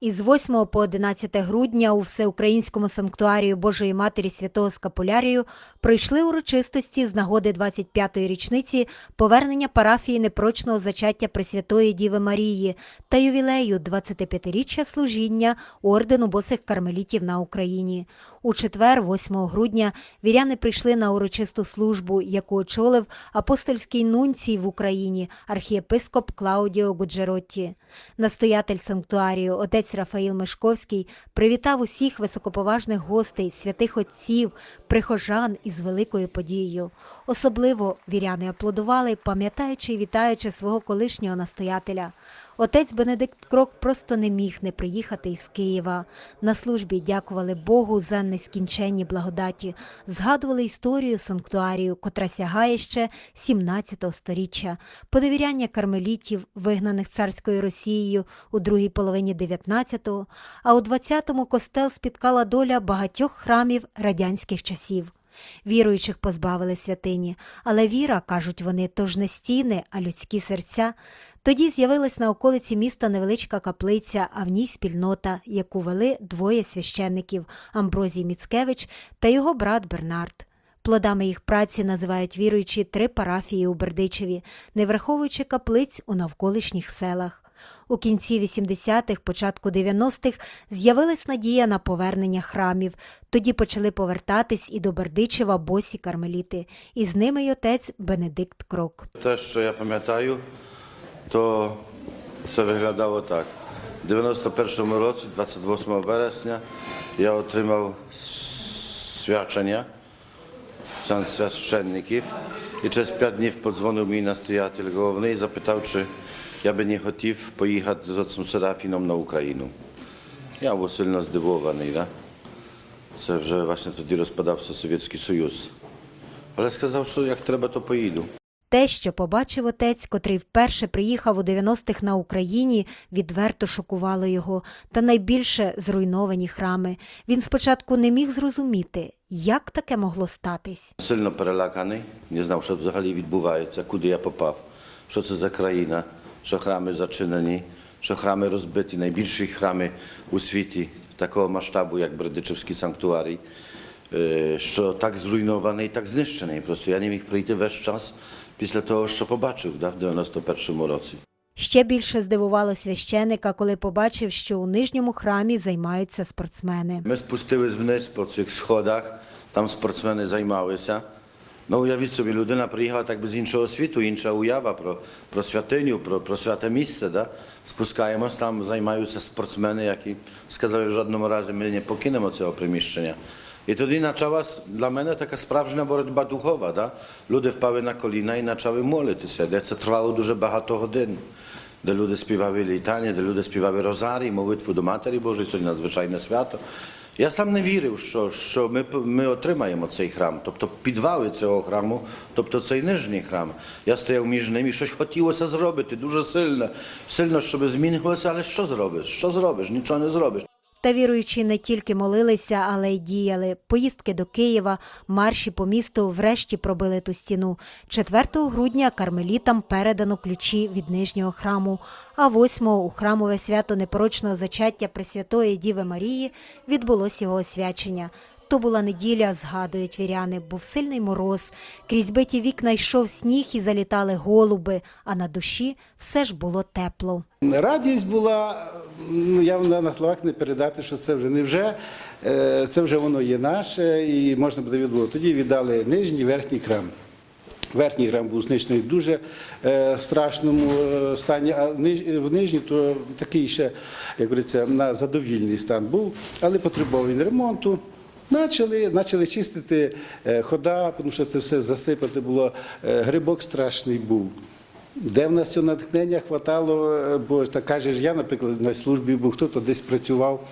Із 8 по 11 грудня у Всеукраїнському санктуарію Божої Матері Святого Скапулярію пройшли урочистості з нагоди 25-ї річниці повернення парафії непрочного зачаття Пресвятої Діви Марії та ювілею 25-річчя служіння ордену босих кармелітів на Україні. У четвер, 8 грудня, віряни прийшли на урочисту службу, яку очолив апостольський нунцій в Україні архієпископ Клаудіо Гуджеротті. Настоятель санктуарію, отець Рафаїл Мешковський, привітав усіх високоповажних гостей, святих отців, прихожан із великою подією. Особливо віряни аплодували, пам'ятаючи і вітаючи свого колишнього настоятеля. Отець Бенедикт Крок просто не міг не приїхати із Києва. На службі дякували Богу за нескінченні благодаті, згадували історію санктуарію, котра сягає ще 17 сторіччя, подовіряння кармелітів, вигнаних царською Росією у другій половині 19-го, а у 20-му костел спіткала доля багатьох храмів радянських часів. Віруючих позбавили святині, але віра, кажуть вони, то ж не стіни, а людські серця. Тоді з'явилась на околиці міста невеличка каплиця, а в ній спільнота, яку вели двоє священників Амброзій Міцкевич та його брат Бернард. Плодами їх праці називають віруючі три парафії у Бердичеві, не враховуючи каплиць у навколишніх селах. У кінці 80-х, початку 90-х з'явилась надія на повернення храмів. Тоді почали повертатись і до Бердичева босі кармеліти, і з ними й отець Бенедикт Крок. Те, що я пам'ятаю, то це виглядало так. У 91-му році, 28 вересня, я отримав свячення сан священників. І через 5 днів подзвонив мій настоятель головний і запитав, чи я би не хотів поїхати з отцем Серафіном на Україну. Я був сильно здивований. Да? Це вже власне тоді розпадався Совєтський Союз. Але сказав, що як треба, то поїду. Те, що побачив отець, котрий вперше приїхав у 90-х на Україні, відверто шокувало його, та найбільше зруйновані храми. Він спочатку не міг зрозуміти, як таке могло статись. Сильно переляканий, не знав, що взагалі відбувається, куди я попав, що це за країна, що храми зачинені, що храми розбиті, найбільші храми у світі такого масштабу, як Бердичевський санктуарій, е, що так зруйнований, так знищений. Просто я не міг прийти весь час після того, що побачив да, в 91-му році. Ще більше здивувало священика, коли побачив, що у нижньому храмі займаються спортсмени. Ми спустились вниз по цих сходах, там спортсмени займалися. Ну, уявіть собі, людина приїхала так би з іншого світу, інша уява про, про святиню, про, про святе місце. Да? Спускаємось, там займаються спортсмени, які сказали в жодному разі ми не покинемо цього приміщення. І тоді почалась для мене така справжня боротьба духова. Да? Люди впали на коліна і почали молитися, де це тривало дуже багато годин. Де люди співали літання, де люди співали розарі, молитву до Матері Божої, сьогодні надзвичайне свято. Я сам не вірив, що, що ми, ми отримаємо цей храм, тобто підвали цього храму, тобто цей нижній храм. Я стояв між ними, щось хотілося зробити дуже сильно, сильно, щоб змінилося, але що зробиш? Що зробиш? Нічого не зробиш. Та віруючі не тільки молилися, але й діяли. Поїздки до Києва, марші по місту врешті пробили ту стіну. 4 грудня кармелітам передано ключі від нижнього храму, а 8-го у храмове свято непорочного зачаття Пресвятої Діви Марії відбулось його освячення. То була неділя, згадують віряни, був сильний мороз. Крізь биті вікна йшов сніг і залітали голуби, а на душі все ж було тепло. Радість була, ну я на словах не передати, що це вже не вже, е, це вже воно є наше і можна буде відбувати. Тоді віддали нижній, верхній храм. Верхній храм був знищений в дуже е, страшному е, стані, а в нижній то такий ще, як говориться, на задовільний стан був, але потребував він ремонту. Почали, почали чистити е, хода, тому що це все засипати було. Е, Грибок страшний був. Де в нас цього натхнення хватало, е, бо так кажеш, я, наприклад, на службі був, хто-то десь працював.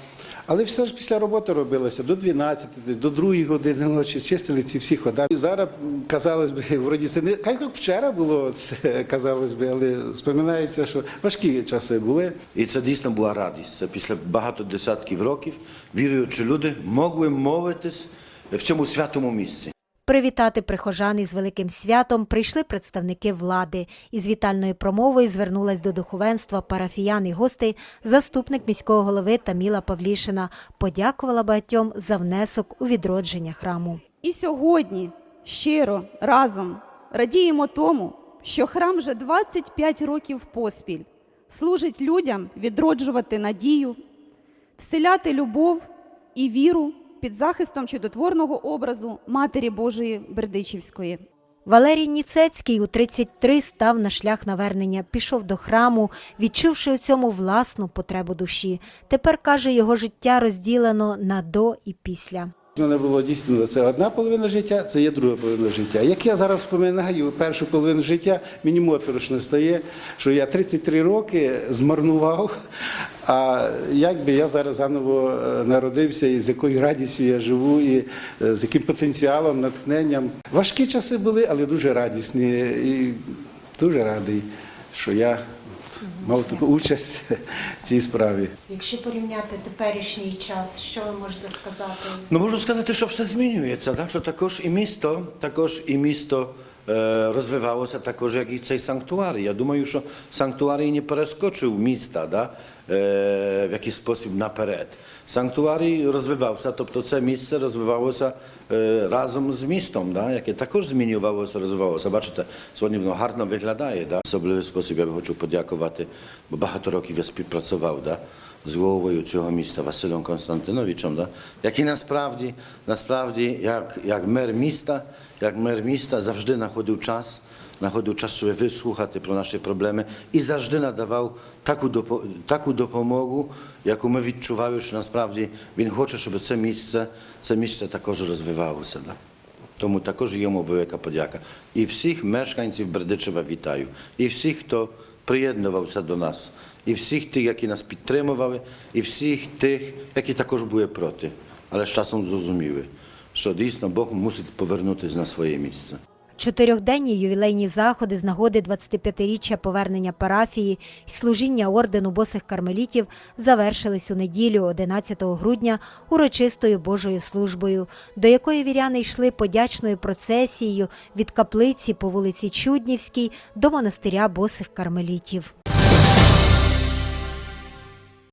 Але все ж після роботи робилося до 12, до 2 години ночі, чистили ці всі хода. І зараз, казалось би, вроді це не як вчора було, це, казалось би, але споминається, що важкі часи були. І це дійсно була радість. Це після багато десятків років віруючі люди могли молитись в цьому святому місці. Привітати прихожан із великим святом прийшли представники влади. Із вітальною промовою звернулась до духовенства, парафіян і гостей заступник міського голови Таміла Павлішина. Подякувала багатьом за внесок у відродження храму. І сьогодні щиро разом радіємо тому, що храм вже 25 років поспіль служить людям відроджувати надію, вселяти любов і віру під захистом чудотворного образу Матері Божої Бердичівської. Валерій Ніцецький у 33 став на шлях навернення, пішов до храму, відчувши у цьому власну потребу душі. Тепер каже, його життя розділено на до і після. Мене було дійсно це одна половина життя, це є друга половина життя. Як я зараз вспоминаю першу половину життя, мені моторошно стає, що я 33 роки змарнував. А як би я зараз заново е, народився, і з якою радістю я живу, і е, з яким потенціалом, натхненням. Важкі часи були, але дуже радісні. І дуже радий, що я мав таку участь в цій справі. Якщо порівняти теперішній час, що ви можете сказати? Ну можу сказати, що все змінюється, так? що також і місто, також і місто е, розвивалося, також як і цей санктуарій. Я думаю, що санктуарій не перескочив міста да? е, в якийсь спосіб наперед. Санктуарій розвивався, тобто це місце розвивалося е, разом з містом, да? яке також змінювалося, розвивалося. Бачите, сьогодні воно гарно виглядає. Да? В особливий спосіб я хочу подякувати, бо багато років я співпрацював. Да? З головою цього міста Василем Константиновичем, да? який насправді, насправді як, як мер міста, як мер міста завжди знаходив час, знаходив час, щоб вислухати про наші проблеми і завжди надавав таку, таку допомогу, яку ми відчували, що насправді він хоче, щоб це місце, це місце також розвивалося. Да? Тому також йому велика подяка. І всіх мешканців Бердичева вітаю, і всіх, хто приєднувався до нас, і всіх тих, які нас підтримували, і всіх тих, які також були проти. Але з часом зрозуміли, що дійсно Бог мусить повернутися на своє місце. Чотирьохденні ювілейні заходи з нагоди 25-річчя повернення парафії і служіння ордену босих кармелітів завершились у неділю, 11 грудня, урочистою Божою службою, до якої віряни йшли подячною процесією від каплиці по вулиці Чуднівській до монастиря босих кармелітів.